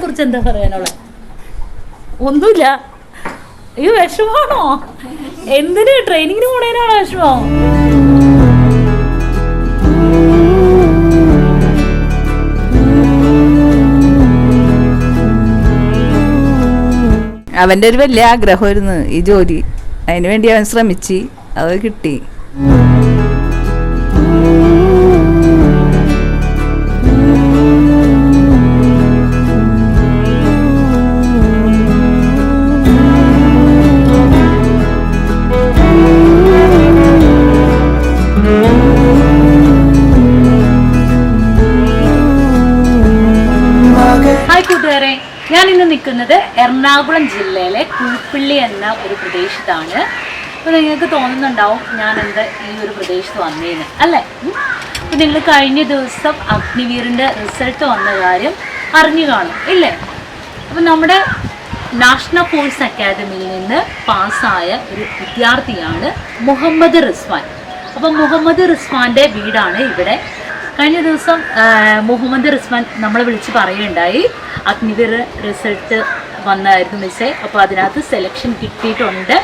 കുറിച്ച് എന്താ ഒന്നുമില്ല. ഈ വിഷമാണോ എന്തിന്? ട്രെയിനിങ്ങിന് പോണേനാണോ വിഷമം? അവന്റെ ഒരു വലിയ ആഗ്രഹമായിരുന്നു ഈ ജോലി. അതിന് വേണ്ടി അവൻ ശ്രമിച്ച് അത് കിട്ടി. ഞാൻ ഇന്ന് നിൽക്കുന്നത് എറണാകുളം ജില്ലയിലെ കുഴിപ്പള്ളി എന്ന ഒരു പ്രദേശത്താണ്. അപ്പോൾ നിങ്ങൾക്ക് തോന്നുന്നുണ്ടാവും ഞാൻ എന്താ ഈ ഒരു പ്രദേശത്ത് വന്നേന്ന് അല്ലേ? അപ്പോൾ നിങ്ങൾ കഴിഞ്ഞ ദിവസം അഗ്നിവീറിന്റെ റിസൾട്ട് വന്ന കാര്യം അറിഞ്ഞു കാണും ഇല്ലേ? അപ്പോൾ നമ്മുടെ നാഷണൽ ഫോഴ്സ് അക്കാദമിയിൽ നിന്ന് പാസ്സായ ഒരു വിദ്യാർത്ഥിയാണ് മുഹമ്മദ് റിസ്വാൻ. അപ്പം മുഹമ്മദ് റിസ്വാന്റെ വീടാണ് ഇവിടെ. കഴിഞ്ഞ ദിവസം മുഹമ്മദ് റിസ്വാൻ നമ്മളെ വിളിച്ച് പറയുകയുണ്ടായി അഗ്നിവീർ റിസൾട്ട് വന്നായിരുന്നു മിസ്സേ. അപ്പോൾ അതിനകത്ത് സെലക്ഷൻ കിട്ടിയിട്ടുണ്ട്.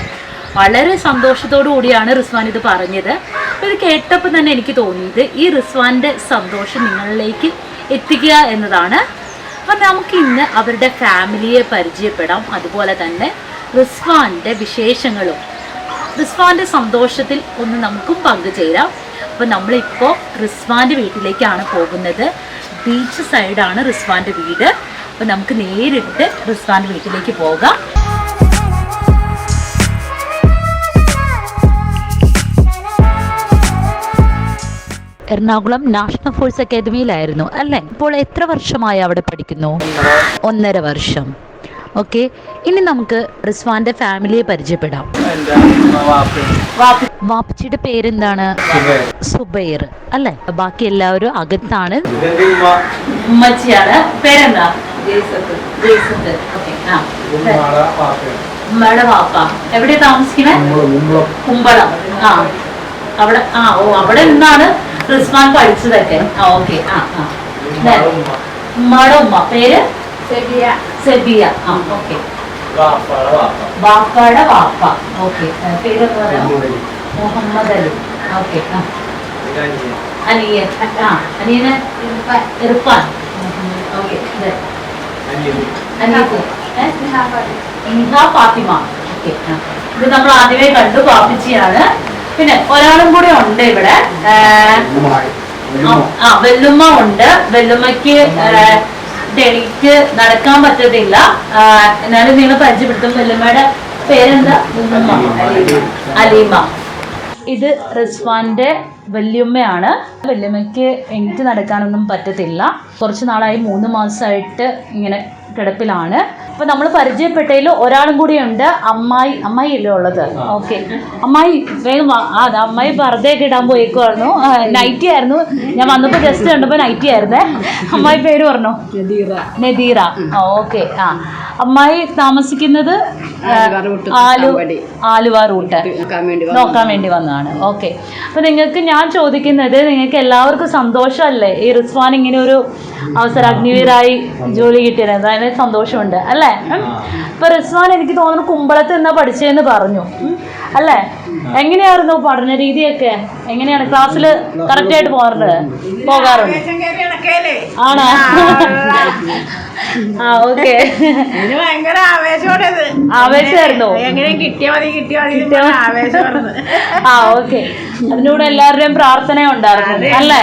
വളരെ സന്തോഷത്തോടു കൂടിയാണ് റിസ്വാൻ ഇത് പറഞ്ഞത്. അപ്പോൾ ഇത് കേട്ടപ്പോൾ തന്നെ എനിക്ക് തോന്നിയത് ഈ റിസ്വാന്റെ സന്തോഷം നിങ്ങളിലേക്ക് എത്തിക്കുക എന്നതാണ്. അപ്പം നമുക്ക് ഇന്ന് അവരുടെ ഫാമിലിയെ പരിചയപ്പെടാം. അതുപോലെ തന്നെ റിസ്വാന്റെ വിശേഷങ്ങളും. റിസ്വാന്റെ സന്തോഷത്തിൽ ഒന്ന് നമുക്കും പങ്കുചേരാം. അപ്പോൾ നമ്മളിപ്പോൾ റിസ്വാന്റെ വീട്ടിലേക്കാണ് പോകുന്നത്. ബീച്ച് സൈഡാണ് റിസ്വാന്റെ വീട്. അപ്പോൾ നമുക്ക് നേരിട്ട് റിസ്വാന്റെ വീട്ടിലേക്ക് പോകാം. എറണാകുളം നാഷണൽ ഫോഴ്സ് അക്കാദമിയിലായിരുന്നു അല്ലേ? ഇപ്പോൾ എത്ര വർഷമായി അവിടെ പഠിക്കുന്നു? ഒന്നര വർഷം. ഓക്കെ ഇനി നമുക്ക് റിസ്വാന്റെ ഫാമിലിയെ പരിചയപ്പെടാം. വാപ്പ- വാപ്പച്ചിയുടെ പേരെന്താണ്? സുബൈർ അല്ലെ? ബാക്കി എല്ലാവരും അകത്താണ്. ഉമ്മച്ചിയാണ്. പേരെന്താ? ജയ്സത്ത്. Okay, ആ. ഉമ്മയുടെ വാപ്പ. എവിടെ താമസിക്കണേ? കുമ്പളം. ആ. അവിടെ ആ ഓ അവിടെ നിന്നാണ് റിസ്വാൻ പഠിച്ചതൊക്കെ. ആ ഓക്കെ ആ ആ. ഉമ്മയുടെ ഉമ്മ. പേര്? സെബിയ. ആ ഓക്കെ വാപ്പയുടെ വാപ്പ. ഓക്കെ പേരൊക്കെ പറയാം. മുഹമ്മദ് അലി. ഓക്കെ ആ. അനിയൻ. ആ അനിയന് ഇർഫാൻ. ഓക്കെ ഫാത്തിമ ഓക്കെ ഇത് നമ്മൾ ആദ്യമേ കണ്ടു പാപ്പിച്ചിയാണ്. പിന്നെ ഒരാളും കൂടെ ഉണ്ട് ഇവിടെ. ആ, വെല്ലുമ്മ ഉണ്ട്. വെല്ലുമ്മയ്ക്ക് ഡെലിക്ക് നടക്കാൻ പറ്റത്തില്ല. എന്നാലും നിങ്ങൾ പരിചയപ്പെടുത്തും. വെല്ലുമ്മയുടെ പേരെന്താ. അലീമ. ഇത് റിസ്വാന്റെ വല്യമ്മയാണ്. വല്യമ്മയ്ക്ക് എണീറ്റ് നടക്കാനൊന്നും പറ്റത്തില്ല. കുറച്ച് നാളായി മൂന്ന് മാസമായിട്ട് ഇങ്ങനെ കിടപ്പിലാണ്. അപ്പൊ നമ്മൾ പരിചയപ്പെട്ടതിൽ ഒരാളും കൂടി ഉണ്ട് അമ്മായി അമ്മായി അല്ലേ ഉള്ളത് ഓക്കെ. അമ്മായി വേഗം ആ അതെ അമ്മായി ഒക്കെ ഇടാൻ പോയേക്കുമായിരുന്നു നൈറ്റി ആയിരുന്നു. ഞാൻ വന്നപ്പോൾ ജസ്റ്റ് കണ്ടപ്പോൾ നൈറ്റി ആയിരുന്നേ. അമ്മായി പേര് പറഞ്ഞോ? നദീറ. നദീറ. ഓക്കെ. ആ. അമ്മായി താമസിക്കുന്നത് ആലുവ റൂട്ട്. നോക്കാൻ വേണ്ടി വന്നതാണ്. ഓക്കെ. അപ്പൊ നിങ്ങൾക്ക് ഞാൻ ചോദിക്കുന്നത് നിങ്ങൾക്ക് എല്ലാവർക്കും സന്തോഷമല്ലേ? ഈ റിസ്വാൻ ഇങ്ങനെ ഒരു അവസരം അഗ്നിവീരായി ജോലി കിട്ടിയത്. അതായത് സന്തോഷമുണ്ട് അല്ലേ. ഇപ്പൊ റിസ്വാൻ എനിക്ക് തോന്നുന്നു കുമ്പളത്ത് നിന്നാ പഠിച്ചതെന്ന് പറഞ്ഞു. അല്ലേ? എങ്ങനെയായിരുന്നു പഠന രീതിയൊക്കെ? എങ്ങനെയാണ് ക്ലാസ്സിൽ കറക്റ്റ് ആയിട്ട് പോകാറുണ്ട്? പോകാറുണ്ട്. ആണോ? ആ ഓക്കെ. ഭയങ്കര ആവേശമായിരുന്നു? ആ ഓക്കെ. അതിനൂടെ എല്ലാവരുടെയും പ്രാർത്ഥന ഉണ്ടായിരുന്നു അല്ലേ?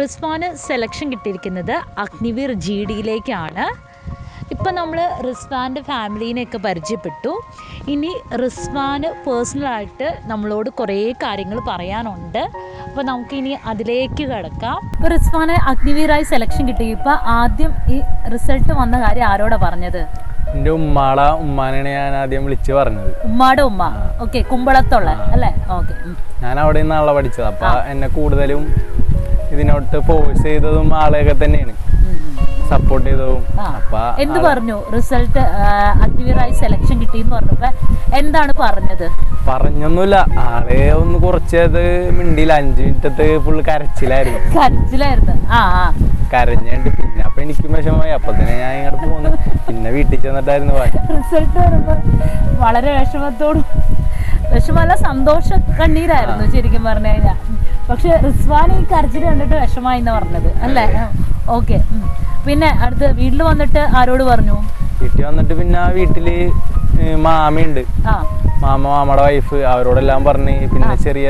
റിസ്വാന് സെലക്ഷൻ കിട്ടിയിരിക്കുന്നത് അഗ്നിവീർ ജി ഡിയിലേക്കാണ് ഇപ്പം നമ്മൾ റിസ്വാന്റെ ഫാമിലീനെയൊക്കെ പരിചയപ്പെട്ടു. ഇനി റിസ്വാന് പേഴ്സണലായിട്ട് നമ്മളോട് കുറേ കാര്യങ്ങൾ പറയാനുണ്ട്. അപ്പോൾ നമുക്കിനി അതിലേക്ക് കിടക്കാം. ഇപ്പോൾ റിസ്വാന് അഗ്നിവീറായി സെലക്ഷൻ കിട്ടി. ഇപ്പോൾ ആദ്യം ഈ റിസൾട്ട് വന്ന കാര്യം ആരോടാ പറഞ്ഞത്? എന്റെ ഉമ്മാള ഉമ്മാനാണ് ഞാൻ ആദ്യം വിളിച്ചു പറഞ്ഞത്. ഉമ്മാടെ ഉമ്മ. ഓക്കെ കുമ്പളത്തുള്ള അല്ലേ? ഓക്കെ ഞാൻ അവിടെ നിന്നാണല്ലോ പഠിച്ചത്. അപ്പൊ എന്നെ കൂടുതലും ഇതിനോട്ട് ഫോഴ്സ് ചെയ്തതും ആളെയൊക്കെ തന്നെയാണ്. സപ്പോർട്ട് ചെയ്തതും. എന്ത് പറഞ്ഞു? റിസൾട്ട് അഗ്നിവീറായി സെലക്ഷൻ കിട്ടി പറഞ്ഞപ്പോ എന്താണ് പറഞ്ഞത്? പറഞ്ഞൊന്നുമില്ല. ആളെ ഒന്ന് കുറച്ചത് മിണ്ടിയില്ല. അഞ്ചു മിനിറ്റത്ത് ഫുള്ള് കരച്ചിലായിരുന്നു. കരച്ചിലായിരുന്നു. ആ ആ. കരഞ്ഞിട്ട് പിന്നെ അപ്പൊ എനിക്ക് വിഷമമായി. അപ്പൊ തന്നെ ഞാൻ ഇങ്ങോട്ട് പോന്നു. പിന്നെ വീട്ടിൽ ചെന്നിട്ടായിരുന്നു റിസൾട്ട് വരുമ്പോ വളരെ വിഷമത്തോടും വിഷമല്ല സന്തോഷ കണ്ണീരായിരുന്നു ശരിക്കും പറഞ്ഞു കഴിഞ്ഞാൽ പക്ഷെ റിസ്വാൻ ഈ കരച്ചിൽ കണ്ടിട്ട് വിഷമായി എന്ന് പറഞ്ഞത് അല്ലേ? ഓക്കെ. പിന്നെ അടുത്ത് വീട്ടിൽ വന്നിട്ട് ആരോട് പറഞ്ഞു? വീട്ടിൽ വന്നിട്ട് പിന്നെ വീട്ടിൽ മാമയുണ്ട്. ആ. മാമ മാമയുടെ വൈഫ് അവരോടെല്ലാം പറഞ്ഞ് പിന്നെ ചെറിയ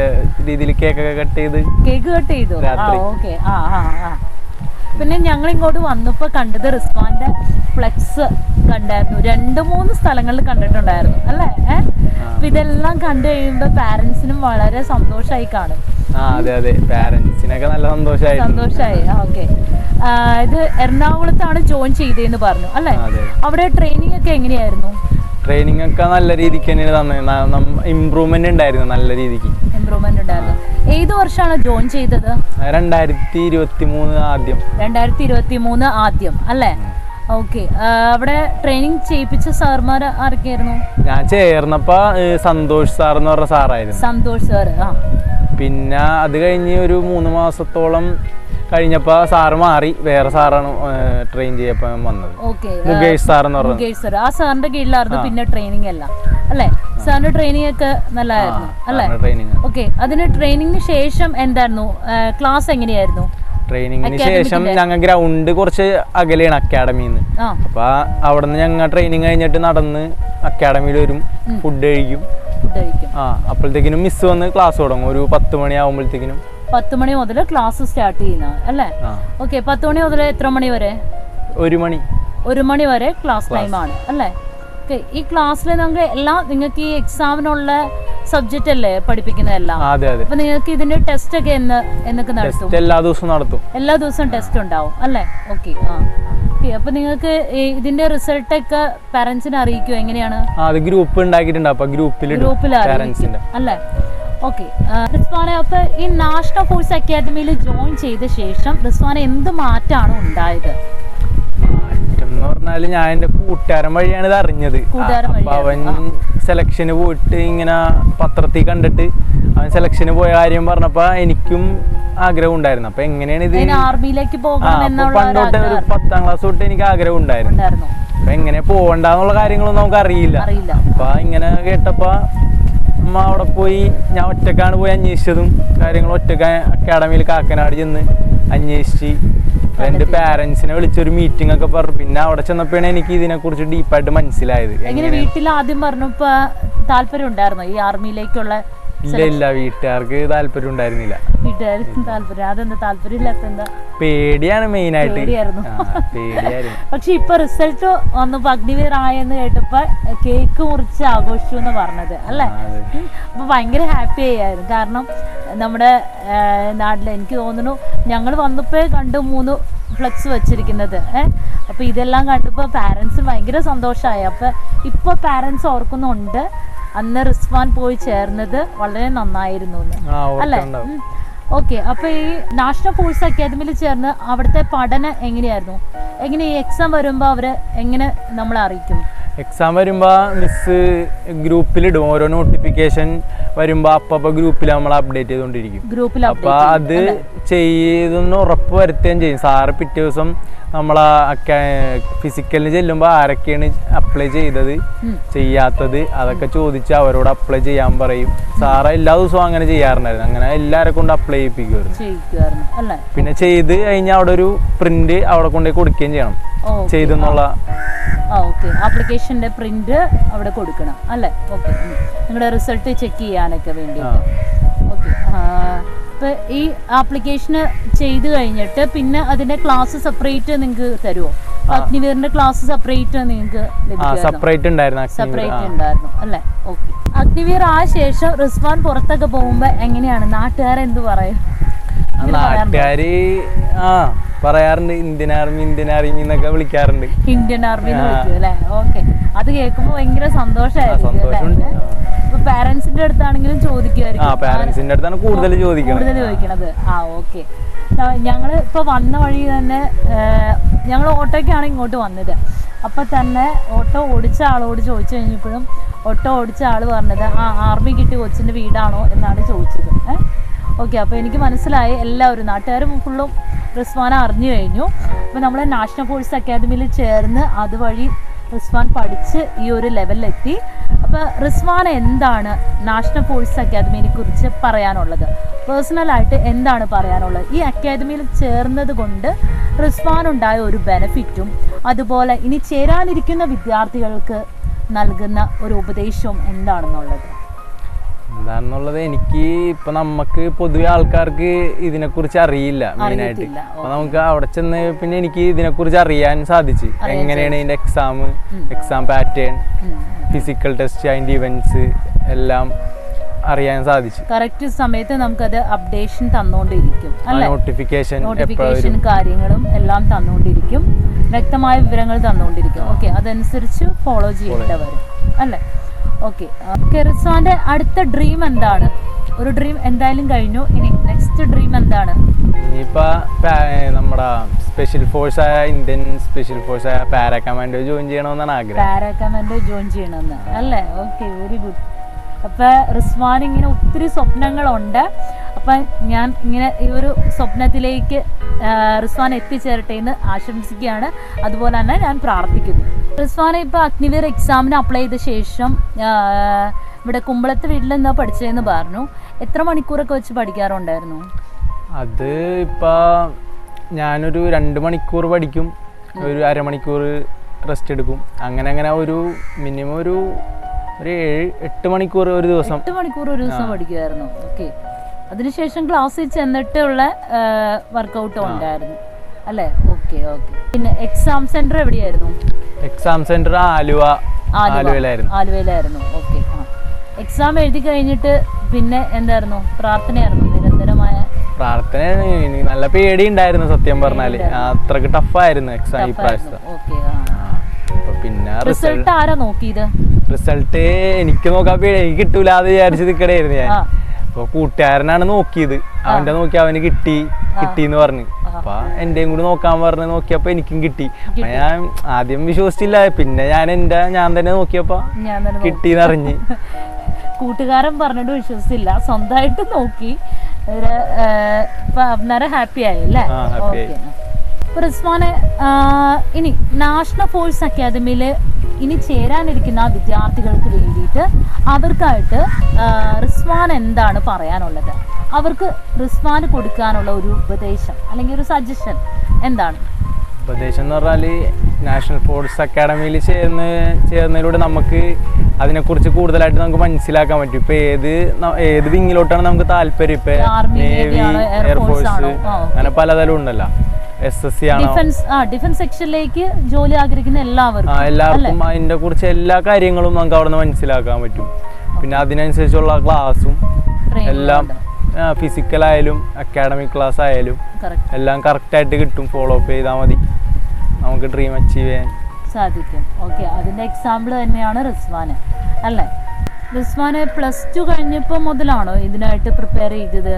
രീതിയിൽ കേക്കൊക്കെ കട്ട് ചെയ്ത് കേക്ക് കട്ട് ചെയ്തു. ആ രാത്രി. പിന്നെ ഞങ്ങൾ ഇങ്ങോട്ട് വന്നപ്പോൾ കണ്ടത് റിസ്വാന്റെ ഫ്ലെക്സ് കണ്ടായിരുന്നു. രണ്ട് മൂന്ന് സ്ഥലങ്ങളിൽ കണ്ടിട്ടുണ്ടായിരുന്നു അല്ലേ? അപ്പൊ ഇതെല്ലാം കണ്ടു കഴിയുമ്പോ പാരന്റ്സിനും വളരെ സന്തോഷമായി കാണും. അതെ അതെ. പാരന്റ്സിനൊക്കെ നല്ല സന്തോഷമായി സന്തോഷമായി ഓക്കെ. ഇത് എറണാകുളത്താണ് ജോയിൻ ചെയ്തതെന്ന് പറഞ്ഞു അല്ലേ? അവിടെ ട്രെയിനിങ് ഒക്കെ എങ്ങനെയായിരുന്നു? ട്രെയിനിങ് ഒക്കെ നല്ല രീതിക്ക് തന്നെയാണ് തന്നെ ഇമ്പ്രൂവ്മെന്റ് ഉണ്ടായിരുന്നു നല്ല രീതിക്ക്. ഇമ്പ്രൂവ്മെന്റ് ഉണ്ടായിരുന്നു. ഏത് വർഷമാണ് ജോയിൻ ചെയ്തത്? രണ്ടായിരത്തി ഇരുപത്തി മൂന്ന് ആദ്യം രണ്ടായിരത്തി ഇരുപത്തി മൂന്ന് ആദ്യം അല്ലേ ഓക്കെ അവിടെ ട്രെയിനിങ് ചെയ്യിപ്പിച്ച സാർമാർ ആരൊക്കെയായിരുന്നു? ഞാൻ ചേർന്നപ്പോ സന്തോഷ് സാർ എന്ന് പറഞ്ഞ സാറായിരുന്നു സന്തോഷ് സാർ ആ. പിന്നെ അത് കഴിഞ്ഞ് ഒരു മൂന്ന് മാസത്തോളം കഴിഞ്ഞപ്പോ സാറ് മാറി വേറെ സാറാണ് ട്രെയിൻ ചെയ്യപ്പോ വന്നത്. മുകേഷ് സാർ എന്ന് പറഞ്ഞത്. മുകേഷ് സാർ ആ സാറിന്റെ കീഴിലായിരുന്നു പിന്നെ ട്രെയിനിങ് എല്ലാം. അല്ലേ? സാറിന്റെ ട്രെയിനിങ് ഒക്കെ നല്ലതായിരുന്നു അല്ലേ? ഓക്കെ അതിന് ട്രെയിനിങ്ങിന് ശേഷം എന്തായിരുന്നു? ക്ലാസ് എങ്ങനെയായിരുന്നു? ട്രെയിനിങ്ങിന് ശേഷം ഞങ്ങൾ ഗ്രൗണ്ട് കുറച്ച് അകലെയാണ് അക്കാഡമിന്ന് അപ്പൊ അവിടെ നിന്ന് ഞങ്ങൾ ട്രെയിനിങ് കഴിഞ്ഞിട്ട് നടന്ന് അക്കാഡമിയിൽ വരും. ഫുഡ് കഴിക്കും. ഫുഡ് കഴിക്കും. ആ അപ്പോഴത്തേക്കിനും മിസ് വന്ന് ക്ലാസ് തുടങ്ങും. ഒരു പത്ത് മണി ആകുമ്പോഴത്തേക്കിനും പത്ത് മണി മുതൽ ക്ലാസ് സ്റ്റാർട്ട് ചെയ്യുന്ന അല്ലേ? ഓക്കെ പത്ത് മണി മുതൽ എത്ര മണി വരെ? ഒരു മണി. ഒരു മണി വരെ ക്ലാസ് ടൈം ആണ് അല്ലേ? ഓക്കെ ഈ ക്ലാസ്സിൽ നിങ്ങൾക്ക് എല്ലാം നിങ്ങൾക്ക് ഈ എക്സാമിനുള്ള സബ്ജക്റ്റ് അല്ലേ പഠിപ്പിക്കുന്നതെല്ലാം അപ്പൊ നിങ്ങൾക്ക് ഇതിന്റെ ടെസ്റ്റ് ഒക്കെ എന്ന് എന്നൊക്കെ നടത്തും? എല്ലാ ദിവസവും നടത്തും. എല്ലാ ദിവസവും ടെസ്റ്റ് ഉണ്ടാവും അല്ലേ? ഓക്കെ ആ. അപ്പൊ നിങ്ങൾക്ക് ഇതിന്റെ റിസൾട്ട് ഒക്കെ പാരന്റ്സിനെ അറിയിക്കുമോ എങ്ങനെയാണ്? ഗ്രൂപ്പ് ഉണ്ടാക്കിയിട്ടുണ്ട്. അപ്പൊ ഗ്രൂപ്പിൽ ഗ്രൂപ്പിൽ അല്ലേ? ഓക്കെ റിസ്വാന അപ്പൊ ഈ നാഷണൽ ഫോഴ്സ് അക്കാദമിയിൽ ജോയിൻ ചെയ്ത ശേഷം റിസ്വാന എന്ത് മാറ്റാണ് ഉണ്ടായത്? മാറ്റം എന്ന് പറഞ്ഞാൽ ഞാൻ എന്റെ കൂട്ടുകാരൻ വഴിയാണ് ഇത് അറിഞ്ഞത്. കൂട്ടുകാരൻ അപ്പൊ അവൻ സെലക്ഷന് പോയിട്ട് ഇങ്ങനെ പത്രത്തിൽ കണ്ടിട്ട് അവൻ സെലക്ഷന് പോയ കാര്യം പറഞ്ഞപ്പോ എനിക്കും ആഗ്രഹം ഉണ്ടായിരുന്നു. അപ്പൊ എങ്ങനെയാണ് ഇത്? അതിന് ആർമിയിലേക്ക് ആ പോകണം അപ്പൊ എന്നുള്ള ഒരു പണ്ടോട്ട് ഒരു ആഗ്രഹം. പത്താം ക്ലാസ് തൊട്ട് എനിക്ക് ആഗ്രഹം ഉണ്ടായിരുന്നു. ഉണ്ടായിരുന്നു. അപ്പൊ എങ്ങനെ പോകണ്ടെന്നുള്ള കാര്യങ്ങളൊന്നും നമുക്ക് അറിയില്ല അറിയില്ല. അപ്പൊ ഇങ്ങനെ കേട്ടപ്പോ അമ്മ അവിടെ പോയി ഞാൻ ഒറ്റക്കാണ് പോയി അന്വേഷിച്ചതും കാര്യങ്ങൾ ഒറ്റയ്ക്ക് അക്കാഡമിയിൽ കാക്കനാട് ചെന്ന് അന്വേഷിച്ച് എന്റെ പാരൻസിനെ വിളിച്ചൊരു മീറ്റിംഗ് ഒക്കെ പറഞ്ഞു. പിന്നെ അവിടെ ചെന്നപ്പോഴാണ് എനിക്ക് ഇതിനെക്കുറിച്ച് ഡീപ്പായിട്ട് മനസ്സിലായത്. എങ്ങനെ വീട്ടിൽ ആദ്യം പറഞ്ഞപ്പോ താല്പര്യം ഉണ്ടായിരുന്നു? ഈ ആർമിയിലേക്കുള്ള ഇല്ല ഇല്ല വീട്ടുകാർക്ക് താല്പര്യം ഉണ്ടായിരുന്നില്ല. വീട്ടുകാർക്ക് താല്പര്യം. അതെന്താ താല്പര്യം ഇല്ലാത്ത എന്താ പേടിയാണ് മെയിൻ ആയിട്ട്. പേടിയായിരുന്നു. പക്ഷെ ഇപ്പൊ റിസൾട്ട് വന്നപ്പോ അഗ്നിവീർ ആയെന്ന് കേട്ടപ്പോ കേക്ക് മുറിച്ച് ആഘോഷിച്ചു എന്ന് പറഞ്ഞത് അല്ലേ. അപ്പൊ ഭയങ്കര ഹാപ്പി ആയിരുന്നു. കാരണം നമ്മുടെ നാട്ടിൽ എനിക്ക് തോന്നുന്നു ഞങ്ങൾ വന്നപ്പോ കണ്ടു മൂന്ന് ഫ്ലക്സ് വെച്ചിരിക്കുന്നത് ഏഹ് അപ്പൊ ഇതെല്ലാം കണ്ടപ്പോ പാരൻസ് ഭയങ്കര സന്തോഷമായി. അപ്പൊ ഇപ്പൊ പാരൻസ് ഓർക്കുന്നുണ്ട്. അന്ന് റിസ്വാൻ പോയി ചേർന്നത് വളരെ നന്നായിരുന്നു അല്ലേ? ഓക്കെ അപ്പൊ ഈ നാഷണൽ ഫോഴ്സ് അക്കാദമിയിൽ ചേർന്ന് അവിടുത്തെ പഠനം എങ്ങനെയായിരുന്നു? എങ്ങനെ ഈ എക്സാം വരുമ്പോൾ അവരെ എങ്ങനെ നമ്മളെ അറിയിക്കും എക്സാം വരുമ്പോൾ മിസ് ഗ്രൂപ്പിലിടും ഓരോ നോട്ടിഫിക്കേഷൻ വരുമ്പോൾ അപ്പം ഗ്രൂപ്പിൽ നമ്മൾ അപ്ഡേറ്റ് ചെയ്തുകൊണ്ടിരിക്കും ഗ്രൂപ്പിൽ അപ്പൊ അത് ചെയ്തെന്ന് ഉറപ്പ് വരുത്തുകയും ചെയ്യും. സാറ് പിറ്റേ ദിവസം നമ്മൾ ഫിസിക്കലിന് ചെല്ലുമ്പോൾ ആരൊക്കെയാണ് അപ്ലൈ ചെയ്തത് ചെയ്യാത്തത് അതൊക്കെ ചോദിച്ച് അവരോട് അപ്ലൈ ചെയ്യാൻ പറയും. സാറ് എല്ലാ ദിവസവും അങ്ങനെ ചെയ്യാറുണ്ടായിരുന്നു. അങ്ങനെ എല്ലാവരെ കൊണ്ട് അപ്ലൈ ചെയ്യിപ്പിക്കുമായിരുന്നു പിന്നെ ചെയ്ത് കഴിഞ്ഞാൽ അവിടെ ഒരു പ്രിന്റ് അവിടെ കൊണ്ടുപോയി കൊടുക്കുകയും ചെയ്യണം. ചെയ്തെന്നുള്ള ആ ഓക്കെ ആപ്ലിക്കേഷന്റെ പ്രിന്റ് അവിടെ കൊടുക്കണം അല്ലേ? ഓക്കെ നിങ്ങളുടെ റിസൾട്ട് ചെക്ക് ചെയ്യാനൊക്കെ വേണ്ടി ഓക്കെ ഇപ്പം ഈ ആപ്ലിക്കേഷന് ചെയ്ത് കഴിഞ്ഞിട്ട് പിന്നെ അതിന്റെ ക്ലാസ് സെപ്പറേറ്റ് നിങ്ങൾക്ക് തരുമോ അഗ്നിവീറിന്റെ ക്ലാസ് സെപ്പറേറ്റ് നിങ്ങൾക്ക് സെപ്പറേറ്റ് ഉണ്ടായിരുന്നു. സെപ്പറേറ്റ് ഉണ്ടായിരുന്നു അല്ലേ? ഓക്കെ അഗ്നിവീർ ആ ശേഷം റിസ്വാൻ പുറത്തൊക്കെ പോകുമ്പോൾ എങ്ങനെയാണ്? നാട്ടുകാരെന്ത് പറയും? നാട്ടുകാര് ആ പറയാറുണ്ട് ഇന്ത്യൻ ആർമി ഇന്ത്യൻ ആർമി എന്നൊക്കെ വിളിക്കാറുണ്ട്. ഇന്ത്യൻ ആർമി ആ. അല്ലേ? ഓക്കെ. അത് കേൾക്കുമ്പോ ഭയങ്കര സന്തോഷമായിരുന്നു പാരന്റ്സിന്റെ അടുത്താണെങ്കിലും ആ ചോദിക്കുമായിരിക്കും പാരന്റ്സിന്റെ അടുത്താണ് കൂടുതൽ ചോദിക്കണം കൂടുതൽ ചോദിക്കണത്. ആ ഓക്കെ. ഞങ്ങൾ ഇപ്പോൾ വന്ന വഴി തന്നെ ഞങ്ങൾ ഓട്ടോയ്ക്കാണ് ഇങ്ങോട്ട് വന്നത്. അപ്പോൾ തന്നെ ഓട്ടോ ഓടിച്ച ആളോട് ചോദിച്ചു കഴിഞ്ഞപ്പോഴും ഓട്ടോ ഓടിച്ച ആൾ പറഞ്ഞത് ആ ആർമി കിട്ടി കൊച്ചിന്റെ വീടാണോ എന്നാണ് ചോദിച്ചത്. ഏഹ് ഓക്കെ അപ്പോൾ എനിക്ക് മനസ്സിലായി എല്ലാവരും നാട്ടുകാരും ഫുള്ളും റിസ്വാന അറിഞ്ഞു കഴിഞ്ഞു. അപ്പോൾ നമ്മൾ നാഷണൽ ഫോഴ്സ് അക്കാദമിയിൽ ചേർന്ന് അതുവഴി റിസ്വാൻ പഠിച്ച് ഈ ഒരു ലെവലിലെത്തി അപ്പോൾ റിസ്വാൻ എന്താണ് നാഷണൽ ഫോഴ്സ് അക്കാദമിനെ കുറിച്ച് പറയാനുള്ളത്? പേഴ്സണലായിട്ട് എന്താണ് പറയാനുള്ളത്? ഈ അക്കാദമിയിൽ ചേർന്നത് കൊണ്ട് റിസ്വാൻ ഉണ്ടായ ഒരു ബെനഫിറ്റും അതുപോലെ ഇനി ചേരാനിരിക്കുന്ന വിദ്യാർത്ഥികൾക്ക് നൽകുന്ന ഒരു ഉപദേശവും എന്താണെന്നുള്ളത്? എന്താണെന്നുള്ളത് എനിക്ക് ഇപ്പൊ നമുക്ക് പൊതുവെ ആൾക്കാർക്ക് ഇതിനെക്കുറിച്ച് അറിയില്ല മെയിനായിട്ട് ആയിട്ട്. അപ്പൊ നമുക്ക് അവിടെ ചെന്ന് പിന്നെ എനിക്ക് ഇതിനെക്കുറിച്ച് അറിയാൻ സാധിച്ചു. എങ്ങനെയാണ് ഇതിന്റെ exam exam pattern physical test അതിന്റെ ഇവന്റ്സ് എല്ലാം അറിയാൻ സാധിച്ചു. കറക്റ്റ് സമയത്ത് നമുക്കത് അപ്ഡേഷൻ തന്നുകൊണ്ടിരിക്കും നോട്ടിഫിക്കേഷൻ കാര്യങ്ങളും എല്ലാം തന്നുകൊണ്ടിരിക്കും വ്യക്തമായ വിവരങ്ങൾ തന്നുകൊണ്ടിരിക്കും ഓക്കെ അതനുസരിച്ച് ഫോളോ ചെയ്യേണ്ടവർ അല്ലേ? ഓക്കെ കെറിസാന്റെ അടുത്ത ഡ്രീം എന്താണ്? ഒരു ഡ്രീം എന്തായാലും കഴിഞ്ഞു. ഇനി നെക്സ്റ്റ് ഡ്രീം എന്താണ്? ഇനിയിപ്പോ നമ്മുടെ സ്പെഷ്യൽ ഫോഴ്സ് ആയ ഇന്ത്യൻ സ്പെഷ്യൽ ഫോഴ്സ് ആയ പാരാ കമാൻഡോ ജോയിൻ ചെയ്യണമെന്നാണ് ആഗ്രഹം. പാരാകമാൻഡോ ജോയിൻ ചെയ്യണമെന്ന്. അല്ലേ? ഓക്കെ വെരി ഗുഡ് അപ്പൊ റിസ്വാൻ ഇങ്ങനെ ഒത്തിരി സ്വപ്നങ്ങളുണ്ട്. അപ്പൊ ഞാൻ ഇങ്ങനെ ഈ ഒരു സ്വപ്നത്തിലേക്ക് റിസ്വാൻ എത്തിച്ചേരട്ടെ എന്ന് ആശംസിക്കുകയാണ്. അതുപോലെ തന്നെ ഞാൻ പ്രാർത്ഥിക്കുന്നു. റിസ്വാൻ ഇപ്പോൾ അഗ്നിവീർ എക്സാമിന് അപ്ലൈ ചെയ്ത ശേഷം ഇവിടെ കുമ്പളത്ത് വീട്ടിൽ എന്താ പഠിച്ചതെന്ന് പറഞ്ഞു. എത്ര മണിക്കൂറൊക്കെ വെച്ച് പഠിക്കാറുണ്ടായിരുന്നു? അത് ഇപ്പോൾ ഞാനൊരു രണ്ട് മണിക്കൂർ പഠിക്കും ഒരു അരമണിക്കൂർ റെസ്റ്റ് എടുക്കും. അങ്ങനെ അങ്ങനെ ഒരു മിനിമം ഒരു ഒരു ഏഴ് എട്ട് മണിക്കൂർ ഒരു ദിവസം. എട്ട് മണിക്കൂർ ഒരു ദിവസം പഠിക്കുമായിരുന്നു ഓക്കെ അതിനുശേഷം ക്ലാസ്സിൽ ചെന്നിട്ടുള്ള വർക്കൗട്ടും ഉണ്ടായിരുന്നു. അല്ലേ? Okay okay. പിന്നെ എക്സാം സെന്റർ എവിടെയായിരുന്നു? എക്സാം സെന്റർ ആലുവ ആലുവയിലായിരുന്നു. ആലുവയിലായിരുന്നു. ഓക്കെ എക്സാം എഴുതി കഴിഞ്ഞിട്ട് പിന്നെ എന്തായിരുന്നു? പ്രാർത്ഥനയായിരുന്നു നിരന്തരമായ പ്രാർത്ഥന നല്ല പേടി ഉണ്ടായിരുന്നു സത്യം പറഞ്ഞാൽ. അത്രയ്ക്ക് ടഫായിരുന്നു എക്സാം ഈ പ്രാവശ്യത്തെ. പിന്നെ റിസൾട്ട് ആരാ നോക്കിയത്? റിസൾട്ട് എനിക്ക് നോക്കാൻ പേടി എനിക്ക് കിട്ടൂല എന്ന് വിചാരിച്ച് നിൽക്കണായിരുന്നു ഞാൻ. അപ്പൊ കൂട്ടുകാരനാണ് നോക്കിയത്. അവന്റെ നോക്കി അവന് കിട്ടി. കിട്ടി എന്ന് പറഞ്ഞു. അപ്പൊ എന്റെയും കൂടി നോക്കാൻ പറഞ്ഞ് നോക്കിയപ്പോ എനിക്കും കിട്ടി. ഞാൻ ആദ്യം വിശ്വസിച്ചില്ല. പിന്നെ ഞാൻ എന്റെ ഞാൻ തന്നെ നോക്കിയപ്പോ ഞാൻ എന്നറിഞ്ഞ് നോക്കി. കിട്ടിന്ന് അറിഞ്ഞ്. കൂട്ടുകാരൻ പറഞ്ഞിട്ട് വിശ്വസിച്ചില്ല. സ്വന്തമായിട്ട് നോക്കി. അന്നേരം ഹാപ്പി ആയി അല്ലേ? ആ, happy ആയി. ഓക്കെ. അപ്പൊ റിസ്വാനെ ഇനി നാഷണൽ ഫോഴ്സ് അക്കാദമിയിൽ ഇനി ചേരാനിരിക്കുന്ന വിദ്യാർത്ഥികൾക്ക് വേണ്ടിയിട്ട് അവർക്കായിട്ട് റിസ്വാൻ എന്താണ് പറയാനുള്ളത്? അവർക്ക് റിസ്വാന് കൊടുക്കാനുള്ള ഒരു ഉപദേശം അല്ലെങ്കിൽ ഒരു സജഷൻ എന്താണ്? ഉപദേശം എന്ന് പറഞ്ഞാൽ നാഷണൽ സ്പോർട്സ് അക്കാഡമിയിൽ ചേർന്ന് ചേർന്നതിലൂടെ നമുക്ക് അതിനെക്കുറിച്ച് കൂടുതലായിട്ട് നമുക്ക് മനസ്സിലാക്കാൻ പറ്റും. ഇപ്പൊ ഏത് ഏത് വിങ്ങിലോട്ടാണ് നമുക്ക് താല്പര്യം? ഇപ്പൊ നേവി എയർഫോഴ്സ്. അങ്ങനെ പലതരം ഉണ്ടല്ലോ. എസ് എസ് സി ആണോ? ഡിഫൻസ് ആ ഡിഫൻസ് സെക്ഷനിലേക്ക് ജോലി ആഗ്രഹിക്കുന്ന എല്ലാവർക്കും എല്ലാവർക്കും അതിന്റെ കുറിച്ച് എല്ലാ കാര്യങ്ങളും നമുക്ക് അവിടെ നിന്ന് മനസ്സിലാക്കാൻ പറ്റും. പിന്നെ അതിനനുസരിച്ചുള്ള ക്ലാസ്സും എല്ലാം ഫിസിക്കൽ ആയാലും അക്കാഡമിക് ക്ലാസ് ആയാലും കറക്റ്റ് എല്ലാം കറക്റ്റായിട്ട് കിട്ടും. ഫോളോ അപ്പ് ചെയ്താൽ മതി. നമുക്ക് ഡ്രീം അച്ചീവ് ചെയ്യാൻ. സാധിക്കും. ഓക്കെ അതിന്റെ എക്സാമ്പിൾ തന്നെയാണ് റിസ്വാന് അല്ലേ? റിസ്വാന് പ്ലസ് ടു കഴിഞ്ഞപ്പോൾ മുതലാണോ ഇതിനായിട്ട് പ്രിപ്പയർ ചെയ്തത്?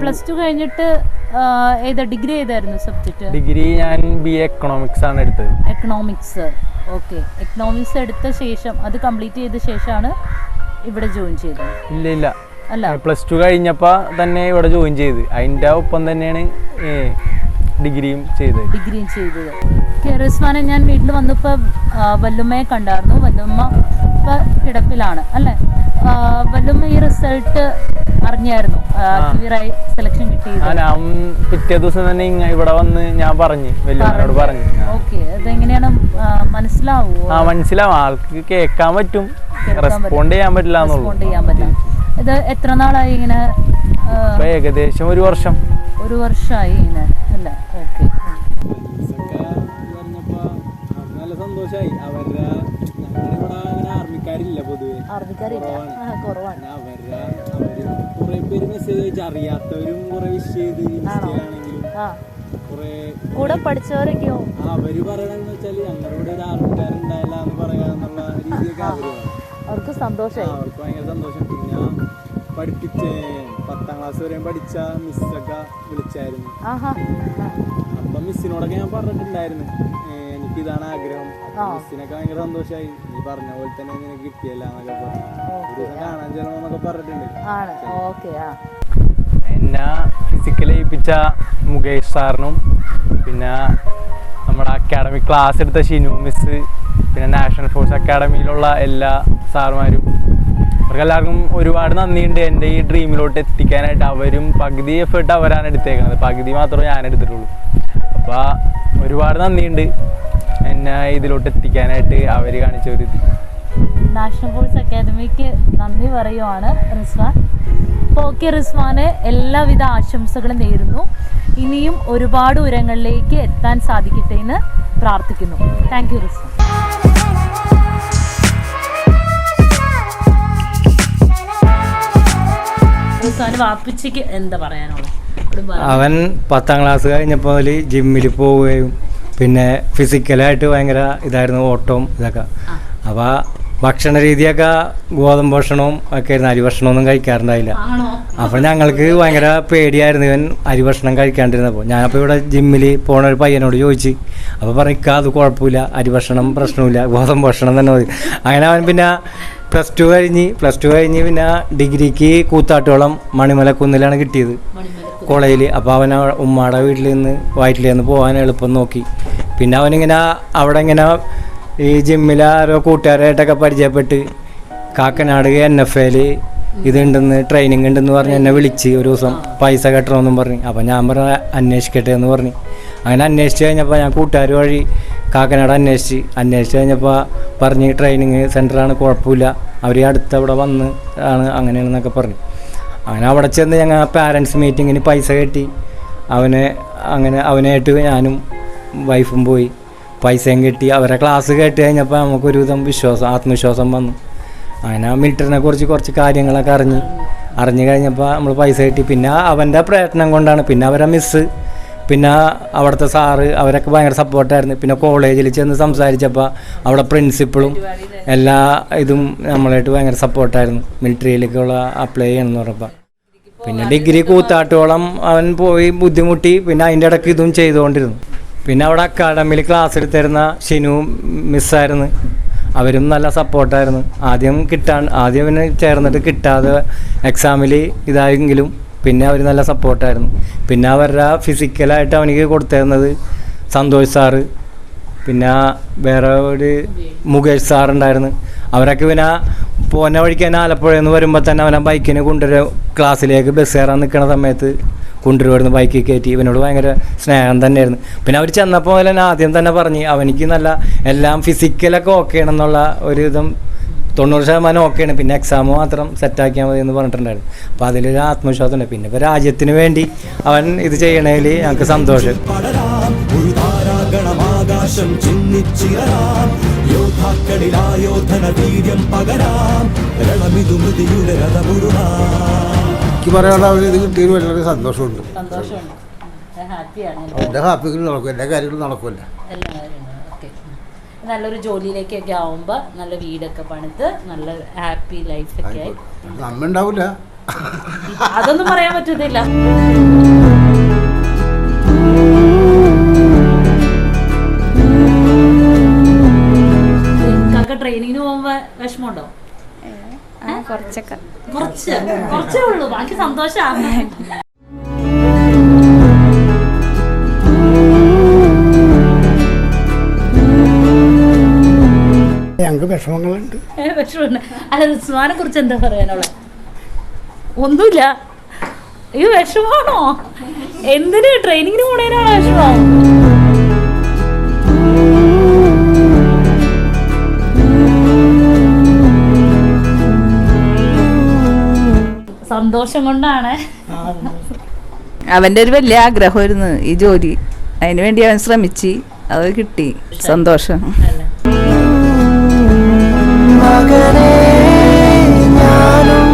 പ്ലസ് ടു കഴിഞ്ഞിട്ട് ഏതാ ഡിഗ്രി ഏതായിരുന്നു സബ്ജക്റ്റ് ഡിഗ്രി ഞാൻ ബി എക്കണോമിക്സ് ആണ് എടുത്തത്. എക്കണോമിക്സ് ഓക്കെ എക്കണോമിക്സ് എടുത്ത ശേഷം അത് കംപ്ലീറ്റ് ചെയ്ത ശേഷമാണ് ഇവിടെ ജോയിൻ ചെയ്തത്. ഇല്ല ഇല്ല. അല്ല. പ്ലസ് ടു കഴിഞ്ഞപ്പോൾ തന്നെ ഇവിടെ ജോയിൻ ചെയ്ത്. അതിന്റെ ഒപ്പം തന്നെയാണ് ഡിഗ്രിയും ചെയ്തത്. ഡിഗ്രിയും ചെയ്തത്. റിസ്വാനെ ഞാൻ വീട്ടിൽ വന്നപ്പോൾ വല്ലുമ്മയെ കണ്ടായിരുന്നു. വല്ലുമ്മ ഇപ്പം കിടപ്പിലാണ് അല്ലേ? വല്ലും വല്ലുമ്മ ഈ റിസൾട്ട് അറിഞ്ഞായിരുന്നു. ക്ലിയറായി സെലക്ഷൻ കിട്ടി അല്ല പിറ്റേ ദിവസം തന്നെ ഇങ്ങ ഇവിടെ വന്ന് ഞാൻ പറഞ്ഞു വലിയവനോട് പറഞ്ഞു. ഓക്കെ അതെങ്ങനെയാണ്? മനസ്സിലാവുമോ ആ മനസ്സിലാവും. ആൾക്ക് കേൾക്കാൻ പറ്റും. റെസ്പോണ്ട് ചെയ്യാൻ പറ്റില്ല റെസ്പോണ്ട് ചെയ്യാൻ പറ്റില്ല. ഇത് എത്ര നാളായി ഇങ്ങനെ ഏകദേശം ഒരു വർഷം. ഒരു വർഷമായി ഇങ്ങനെ അല്ല? ഓക്കെ. നല്ല സന്തോഷമായി അവരുടെ ആ, കുറവാണ്. കുറെ പേര് മെസ്സേജ് അയച്ച് അറിയാത്തവരും കുറെ വിഷ് ചെയ്ത് ഇൻസ്റ്റയിലാണെങ്കിലും കുറെ കൂടെ പഠിച്ചവരൊക്കെയോ? അവർ പറയണെന്ന് വെച്ചാൽ ഞങ്ങളുടെ ഒരു ആൾക്കാരുണ്ടായില്ല എന്ന് പറയാന്നുള്ള രീതിയൊക്കെ അവർ അവർക്ക് സന്തോഷമായി അവർക്ക് ഭയങ്കര സന്തോഷം. പിന്നെ പഠിപ്പിച്ച് പത്താം ക്ലാസ് വരെ പഠിച്ച മിസ്സൊക്കെ വിളിച്ചായിരുന്നു. അപ്പൊ മിസ്സിനോടൊക്കെ ഞാൻ പറഞ്ഞിട്ടുണ്ടായിരുന്നു. എനിക്ക് ഇതാണ് ആഗ്രഹം. മിസ്സിനൊക്കെ ഭയങ്കര സന്തോഷമായി നീ പറഞ്ഞ പോലെ തന്നെ ഇങ്ങനെ കിട്ടിയല്ല എന്നൊക്കെ പറഞ്ഞു. കാണാൻ ചെല്ലണമെന്നൊക്കെ പറഞ്ഞിട്ടുണ്ട്. ആ. എന്നെ ഫിസിക്കലി ഏൽപ്പിച്ച മുകേഷ് സാറിനും പിന്നെ നമ്മുടെ അക്കാഡമി ക്ലാസ് എടുത്ത ഷിനു മിസ് പിന്നെ നാഷണൽ ഫോഴ്സ് അക്കാഡമിയിലുള്ള എല്ലാ സാറുമാരും. അവർക്കെല്ലാവർക്കും ഒരുപാട് നന്ദിയുണ്ട് എന്റെ ഈ ഡ്രീമിലോട്ട് എത്തിക്കാനായിട്ട്. അവരും പകുതി എഫേർട്ട് അവരാണ് എടുത്തേക്കുന്നത് പകുതി മാത്രമേ ഞാൻ എടുത്തിട്ടുള്ളൂ. അപ്പോൾ ഒരുപാട് നന്ദിയുണ്ട്. എന്നെ ഇതിലോട്ട് എത്തിക്കാനായിട്ട് അവർ കാണിച്ച ഒരു ഇത്. നാഷണൽ ഫോഴ്സ് അക്കാദമിക്ക് നന്ദി പറയുവാണ് റിസ്വാൻ. അപ്പോൾ ഓക്കെ റിസ്വാന് എല്ലാവിധ ആശംസകളും നേരുന്നു. ഇനിയും ഒരുപാട് ഉരങ്ങളിലേക്ക് എത്താൻ സാധിക്കട്ടെ എന്ന് പ്രാർത്ഥിക്കുന്നു. Thank you Rizwan. റിസ്വാന് വാപ്പിച്ചിക്ക് എന്താ പറയാനുള്ളത്. അവൻ പത്താം ക്ലാസ് കഴിഞ്ഞപ്പോൾ അതിൽ ജിമ്മിൽ പോവുകയും പിന്നെ ഫിസിക്കലായിട്ട് ഭയങ്കര ഇതായിരുന്നു ഓട്ടവും ഇതൊക്കെ. അപ്പോൾ ഭക്ഷണ രീതിയൊക്കെ ഗോതമ്പ് ഭക്ഷണവും ഒക്കെ ആയിരുന്നു അരി ഭക്ഷണമൊന്നും കഴിക്കാറുണ്ടായില്ല. അപ്പോൾ ഞങ്ങൾക്ക് ഭയങ്കര പേടിയായിരുന്നു ഇവൻ അരി ഭക്ഷണം കഴിക്കാണ്ടിരുന്നപ്പോൾ ഞാനപ്പോൾ ഇവിടെ ജിമ്മിൽ പോണ ഒരു പയ്യനോട് ചോദിച്ചു അപ്പോൾ പറയിക്ക അത് കുഴപ്പമില്ല അരി ഭക്ഷണം പ്രശ്നമില്ല ഗോതമ്പ് ഭക്ഷണം തന്നെ മതി. അങ്ങനെ അവൻ പിന്നെ പ്ലസ് ടു കഴിഞ്ഞ് പ്ലസ് ടു കഴിഞ്ഞ് പിന്നെ ഡിഗ്രിക്ക് കൂത്താട്ടോളം മണിമലക്കുന്നിലാണ് കിട്ടിയത്. കോളേജിൽ അപ്പോൾ അവൻ ഉമ്മയുടെ വീട്ടിൽ നിന്ന് വയറ്റിൽ നിന്ന് പോകാൻ എളുപ്പം നോക്കി. പിന്നെ അവനിങ്ങനെ അവിടെ ഇങ്ങനെ ഈ ജിമ്മിൽ ആരോ കൂട്ടുകാരായിട്ടൊക്കെ പരിചയപ്പെട്ട് കാക്കനാട് എൻ എഫ് എയിൽ ഇതുണ്ടെന്ന് ട്രെയിനിങ് ഉണ്ടെന്ന് പറഞ്ഞ് എന്നെ വിളിച്ച് ഒരു ദിവസം പൈസ കെട്ടണമെന്നും പറഞ്ഞ്. അപ്പോൾ ഞാൻ പറഞ്ഞ അന്വേഷിക്കട്ടെ എന്ന് പറഞ്ഞ്. അങ്ങനെ അന്വേഷിച്ച് കഴിഞ്ഞപ്പോൾ ഞാൻ കൂട്ടുകാർ വഴി കാക്കനാട് അന്വേഷിച്ച്. അന്വേഷിച്ച് കഴിഞ്ഞപ്പോൾ പറഞ്ഞ് ട്രെയിനിങ് സെന്ററാണ് കുഴപ്പമില്ല. അവർ അടുത്ത് അവിടെ വന്ന് ആണ് അങ്ങനെയാണെന്നൊക്കെ പറഞ്ഞു. അങ്ങനെ അവിടെ ചെന്ന് ഞങ്ങൾ പാരൻസ് മീറ്റിങ്ങിന് പൈസ കെട്ടി. അവനെ അങ്ങനെ അവനായിട്ട് ഞാനും വൈഫും പോയി. പൈസയും കെട്ടി. അവരെ ക്ലാസ് കേട്ട് കഴിഞ്ഞപ്പോൾ നമുക്കൊരുവിധം വിശ്വാസം ആത്മവിശ്വാസം വന്നു. അങ്ങനെ ആ മിലിറ്ററിനെ കുറിച്ച് കുറച്ച് കാര്യങ്ങളൊക്കെ അറിഞ്ഞ് അറിഞ്ഞു കഴിഞ്ഞപ്പോൾ നമ്മൾ പൈസ കിട്ടി. പിന്നെ അവന്റെ പ്രയത്നം കൊണ്ടാണ്. പിന്നെ അവരെ മിസ്സ് പിന്നെ അവിടുത്തെ സാറ് അവരൊക്കെ ഭയങ്കര സപ്പോർട്ടായിരുന്നു പിന്നെ കോളേജിൽ ചെന്ന് സംസാരിച്ചപ്പോൾ അവിടെ പ്രിൻസിപ്പളും എല്ലാ ഇതും നമ്മളായിട്ട് ഭയങ്കര സപ്പോർട്ടായിരുന്നു മിലിറ്ററിയിലേക്കുള്ള അപ്ലൈ ചെയ്യണമെന്ന് പറഞ്ഞപ്പോൾ പിന്നെ ഡിഗ്രി കൂത്താട്ടോളം അവൻ പോയി ബുദ്ധിമുട്ടി. പിന്നെ അതിന്റെ ഇടയ്ക്ക് ഇതും ചെയ്തുകൊണ്ടിരുന്നു. പിന്നെ അവിടെ അക്കാഡമിയിൽ ക്ലാസ് എടുത്തിരുന്ന ഷിനു മിസ്സായിരുന്നു അവരും നല്ല സപ്പോർട്ടായിരുന്നു ആദ്യം കിട്ടാൻ ആദ്യം പിന്നെ ചേർന്നിട്ട് കിട്ടാതെ എക്സാമിൽ ഇതായെങ്കിലും പിന്നെ അവർ നല്ല സപ്പോർട്ടായിരുന്നു പിന്നെ അവരുടെ ഫിസിക്കലായിട്ട് അവനിക്ക് കൊടുത്തിരുന്നത് സന്തോഷ് സാറ് പിന്നെ വേറെ ഒരു മുകേഷ് സാറുണ്ടായിരുന്നു അവരൊക്കെ പിന്നെ പോന്ന വഴിക്ക് തന്നെ ആലപ്പുഴയിൽ നിന്ന് വരുമ്പോൾ തന്നെ അവനെ ബൈക്കിന് കൊണ്ടുവരും ക്ലാസ്സിലേക്ക് ബസ് കയറാൻ നിൽക്കുന്ന സമയത്ത് കൊണ്ടുവരുമായിരുന്നു ബൈക്കിൽ കയറ്റി. ഇവനോട് ഭയങ്കര സ്നേഹം തന്നെയായിരുന്നു. പിന്നെ അവർ ചെന്നപ്പോൾ തന്നെ ആദ്യം തന്നെ പറഞ്ഞ് അവനിക്ക് നല്ല എല്ലാം ഫിസിക്കലൊക്കെ ഓക്കെ ആണെന്നുള്ള ഒരു ഇതും തൊണ്ണൂറ് ശതമാനം ഓക്കെയാണ്. പിന്നെ എക്സാം മാത്രം സെറ്റാക്കിയാൽ മതി എന്ന് പറഞ്ഞിട്ടുണ്ടായിരുന്നു. അപ്പോൾ അതിലൊരു ആത്മവിശ്വാസം ഉണ്ട്. പിന്നെ ഇപ്പോൾ രാജ്യത്തിന് വേണ്ടി അവൻ ഇത് ചെയ്യണതിൽ ഞങ്ങൾക്ക് സന്തോഷം. വീര്യം പകരാം രണമിതു മൃതിയുടെ രഥമുരുളാം എനിക്ക് പറയാനുള്ള അവന് ഇത് കിട്ടിയതിൽ വളരെ സന്തോഷമുണ്ട്. സന്തോഷമുണ്ട്. ഹാപ്പിയാണ്. എന്റെ ഹാപ്പികൾ നടക്കും. എന്റെ കാര്യങ്ങൾ നടക്കുമല്ല. നല്ലൊരു ജോലിയിലേക്കൊക്കെ ആവുമ്പോൾ നല്ല വീടൊക്കെ പണിത് നല്ല ഹാപ്പി ലൈഫൊക്കെ ആയി. ഉണ്ടാവില്ല അതൊന്നും പറയാൻ പറ്റുന്നില്ല കാക്ക ട്രെയിനിങ്ങിന് പോകുമ്പോ വിഷമമുണ്ടോ? കുറച്ചൊക്കെ. കുറച്ച്? കുറച്ചേ ഉള്ളൂ. ബാക്കി സന്തോഷാണ്. ഞങ്ങൾക്ക് വിഷമങ്ങളുണ്ട്. വിഷമമുണ്ട്. അല്ല റിസ്വാനെ കുറിച്ച് എന്താ പറയാനുള്ള ഒന്നുമില്ല. ഈ വിഷമാണോ എന്തിന് ട്രെയിനിങ്ങിന് പോണേനാണോ വിഷമം? സന്തോഷം കൊണ്ടാണ്. അവന്റെ ഒരു വലിയ ആഗ്രഹമായിരുന്നു ഈ ജോലി. അതിനുവേണ്ടി അവൻ ശ്രമിച്ചു അത് കിട്ടി. സന്തോഷം. മകനെ ഞാനും